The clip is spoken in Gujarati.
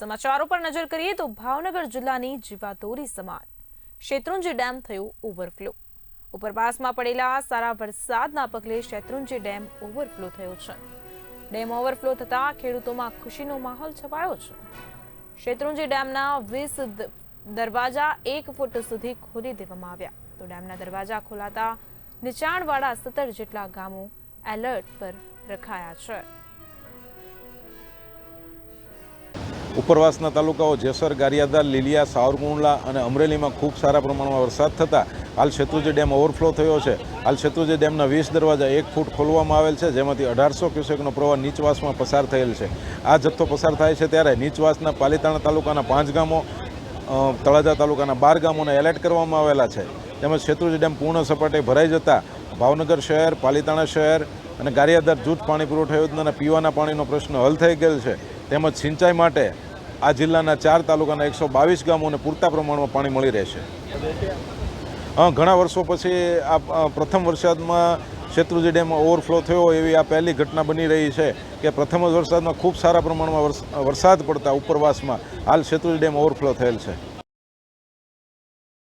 સમાચારો પર નજર કરીએ તો ભાવનગર જિલ્લાની જીવાતોરી સમાન શેત્રુંજી ડેમ થયો ઓવરફ્લો. ઉપરવાસમાં પડેલા સારા વરસાદના પગલે શેત્રુંજી ડેમ ઓવરફ્લો થયો છે. ડેમ ઓવરફ્લો થતા ખેડૂતોમાં ખુશીનો માહોલ છવાયો છે. શેત્રુંજી ડેમના વીસ દરવાજા એક ફૂટ સુધી ખોલી દેવામાં આવ્યા. તો ડેમના દરવાજા ખોલાતા નીચાણવાળા સત્તર જેટલા ગામો એલર્ટ પર રખાયા છે. ઉપરવાસના તાલુકાઓ જેસર ગારિયાદાર લીલિયા, સાવરકુંડલા અને અમરેલીમાં ખૂબ સારા પ્રમાણમાં વરસાદ થતાં હાલ શેત્રુજી ડેમ ઓવરફ્લો થયો છે. હાલ શેત્રુજી ડેમના વીસ દરવાજા એક ફૂટ ખોલવામાં આવેલ છે, જેમાંથી અઢારસો ક્યુસેકનો પ્રવાહ નીચવાસમાં પસાર થયેલ છે. આ જથ્થો પસાર થાય છે ત્યારે નીચવાસના પાલીતાણા તાલુકાના પાંચ ગામો તળાજા તાલુકાના બાર ગામોને એલર્ટ કરવામાં આવેલા છે. તેમજ શેત્રુજી ડેમ પૂર્ણ સપાટે ભરાઈ જતાં ભાવનગર શહેર, પાલીતાણા શહેર અને ગારિયાદાર જૂથ પાણી પુરવઠા યોજનાના પીવાના પાણીનો પ્રશ્ન હલ થઈ ગયેલ છે. તેમજ સિંચાઈ માટે આ જિલ્લાના ચાર તાલુકાના એકસો બાવીસ ગામોને પૂરતા પ્રમાણમાં પાણી મળી રહેશે. ઘણા વર્ષો પછી આ પ્રથમ વરસાદમાં શેત્રુજી ડેમ ઓવરફ્લો થયો એવી આ પહેલી ઘટના બની રહી છે કે પ્રથમ જ વરસાદમાં ખૂબ સારા પ્રમાણમાં વરસ- વરસાદ પડતા ઉપરવાસમાં હાલ શેત્રુજી ડેમ ઓવરફ્લો થયેલ છે.